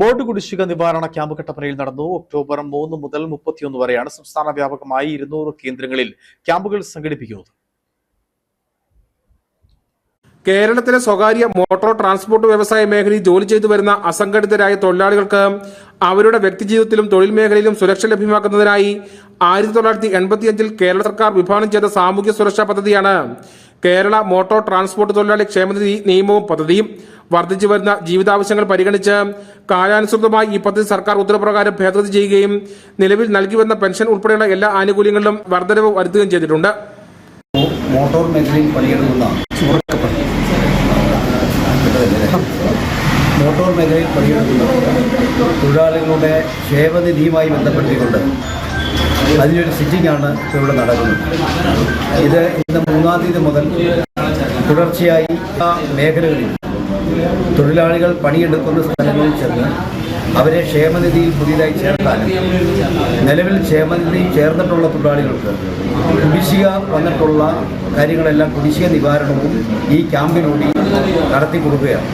Board കുടിശ്ശിക നിവാരണ camp കട്ടപ്പനയിൽ നടന്നു. ഒക്ടോബർ മൂന്ന് മുതൽ മുപ്പത്തിയൊന്ന് വരെയാണ് സംസ്ഥാന വ്യാപകമായി ഇരുന്നൂറ് കേന്ദ്രങ്ങളിൽ ക്യാമ്പുകൾ സംഘടിപ്പിക്കുന്നത്. കേരളത്തിലെ സ്വകാര്യ മോട്ടോർ ട്രാൻസ്പോർട്ട് വ്യവസായ മേഖലയിൽ ജോലി ചെയ്തു വരുന്ന അസംഘടിതരായ തൊഴിലാളികൾക്ക് അവരുടെ വ്യക്തിജീവിതത്തിലും തൊഴിൽ മേഖലയിലും സുരക്ഷ ലഭ്യമാക്കുന്നതിനായി ആയിരത്തി തൊള്ളായിരത്തി എൺപത്തിയഞ്ചിൽ കേരള സർക്കാർ വിഭാവനം ചെയ്ത സാമൂഹ്യ സുരക്ഷാ പദ്ധതിയാണ് കേരള മോട്ടോർ ട്രാൻസ്പോർട്ട് തൊഴിലാളി ക്ഷേമനിധി നിയമവും പദ്ധതിയും. വർദ്ധിച്ചു വരുന്ന ജീവിതാവശ്യങ്ങൾ പരിഗണിച്ച് കാലാനുസൃതമായി ഈ പദ്ധതി സർക്കാർ ഉത്തരപ്രകാരം ഭേദഗതി ചെയ്യുകയും നിലവിൽ നൽകി വന്ന പെൻഷൻ ഉൾപ്പെടെയുള്ള എല്ലാ ആനുകൂല്യങ്ങളിലും വർധനവ് വരുത്തുകയും ചെയ്തിട്ടുണ്ട്. മോട്ടോർ മേഖലയിൽ പണിയെടുക്കുന്ന മോട്ടോർ മേഖലയിൽ പണിയെടുക്കുന്ന തൊഴിലാളികളുടെ ക്ഷേമനിധിയുമായി ബന്ധപ്പെടുത്തിക്കൊണ്ട് അതിനൊരു ആണ് ഇവിടെ നടക്കുന്നത്. ഇത് ഇന്ന് മൂന്നാം തീയതി മുതൽ തുടർച്ചയായി മേഖലകളിൽ തൊഴിലാളികൾ പണിയെടുക്കുന്ന സ്ഥലങ്ങളിൽ ചെന്ന് അവരെ ക്ഷേമനിധിയിൽ പുതിയതായി ചേർത്താലും നിലവിൽ ക്ഷേമനിധി ചേർന്നിട്ടുള്ള തൊഴിലാളികൾക്ക് കുടിശ്ശിക വന്നിട്ടുള്ള കാര്യങ്ങളെല്ലാം കുടിശ്ശിക നിവാരണവും ഈ ക്യാമ്പിലൂടെ നടത്തി കൊടുക്കുകയാണ്.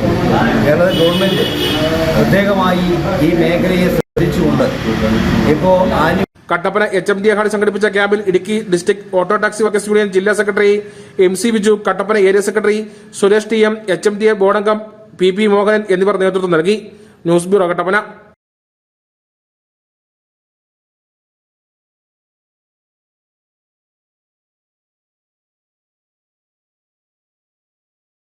കേരള ഗവൺമെന്റ് പ്രത്യേകമായി ഈ മേഖലയെ ശ്രദ്ധിച്ചുകൊണ്ട് ഇപ്പോൾ ആനു Kattappana H M D hall സംഘടിപ്പിച്ച ക്യാമ്പിൽ Idukki district auto taxi workers union ജില്ലാ secretary M C Biju Kattappana area secretary Suresh T M H M D A ബോർഡംഗം P P Mohanan എന്നിവർ നേതൃത്വം നൽകി. News bureau Kattappana.